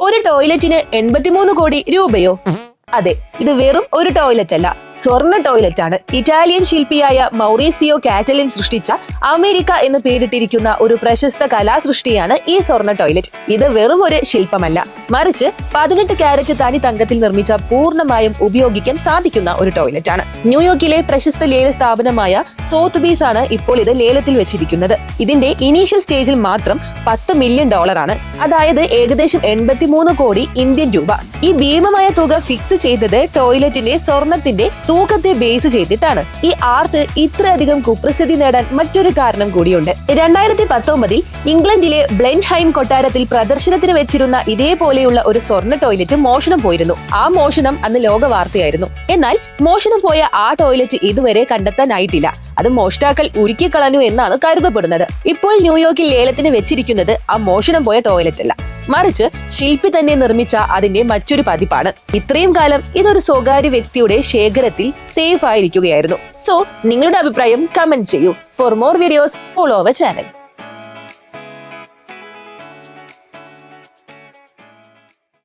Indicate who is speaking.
Speaker 1: ഒരു ടോയ്ലറ്റിന് എൺപത്തിമൂന്ന് കോടി രൂപയോ? അതെ ഇത് വെറും ഒരു ടോയ്ലറ്റ് അല്ല. സ്വർണ ടോയ്ലറ്റ് ആണ് ഇറ്റാലിയൻ ശില്പിയായ മൗറീസിയോ കാറ്റലിൻ സൃഷ്ടിച്ച അമേരിക്ക എന്ന് പേരിട്ടിരിക്കുന്ന ഒരു പ്രശസ്ത കലാസൃഷ്ടിയാണ് ഈ സ്വർണ ടോയ്ലറ്റ്. ഇത് വെറും ഒരു ശില്പമല്ല. മറിച്ച് പതിനെട്ട് കാരറ്റ് തനി തങ്കത്തിൽ നിർമ്മിച്ച പൂർണമായും ഉപയോഗിക്കാൻ സാധിക്കുന്ന ഒരു ടോയ്ലറ്റ് ആണ് ന്യൂയോർക്കിലെ പ്രശസ്ത ലേല സ്ഥാപനമായ സോത്ത്ബീസ് ആണ് ഇപ്പോൾ ഇത് ലേലത്തിൽ വെച്ചിരിക്കുന്നത്. ഇതിന്റെ ഇനീഷ്യൽ സ്റ്റേജിൽ മാത്രം പത്ത് മില്യൺ ഡോളറാണ്. അതായത് ഏകദേശം എൺപത്തിമൂന്ന് കോടി ഇന്ത്യൻ രൂപ. ഈ ഭീമമായ തുക ഫിക്സ് ചെയ്തത് ടോയ്ലറ്റിന്റെ സ്വർണത്തിന്റെ തൂക്കത്തെ ബേസ് ചെയ്തിട്ടാണ്. ഈ ആർട്ട് ഇത്രയധികം കുപ്രസിദ്ധി നേടാൻ മറ്റൊരു കാരണം കൂടിയുണ്ട്. രണ്ടായിരത്തി പത്തൊമ്പതിൽ ഇംഗ്ലണ്ടിലെ ബ്ലെൻഹൈം കൊട്ടാരത്തിൽ പ്രദർശനത്തിന് വെച്ചിരുന്ന ഇതേപോലെയുള്ള ഒരു സ്വർണ ടോയ്ലറ്റ് മോഷണം പോയിരുന്നു. ആ മോഷണം അന്ന് ലോക വാർത്തയായിരുന്നു. എന്നാൽ മോഷണം പോയ ആ ടോയ്ലറ്റ് ഇതുവരെ കണ്ടെത്താനായിട്ടില്ല. അത് മോഷ്ടാക്കൾ ഉരുക്കിക്കളഞ്ഞു എന്നാണ് കരുതപ്പെടുന്നത്. ഇപ്പോൾ ന്യൂയോർക്കിൽ ലേലത്തിന് വെച്ചിരിക്കുന്നത് ആ മോഷണം പോയ ടോയ്ലറ്റ് അല്ല. മറിച്ച് ശില്പി തന്നെ നിർമ്മിച്ച അതിന്റെ മറ്റൊരു പതിപ്പാണ്. ഇത്രയും കാലം ഇതൊരു സ്വകാര്യ വ്യക്തിയുടെ ശേഖരത്തിൽ സേഫ് ആയിരിക്കുകയായിരുന്നു. സോ നിങ്ങളുടെ അഭിപ്രായം കമന്റ് ചെയ്യൂ. For more videos follow our channel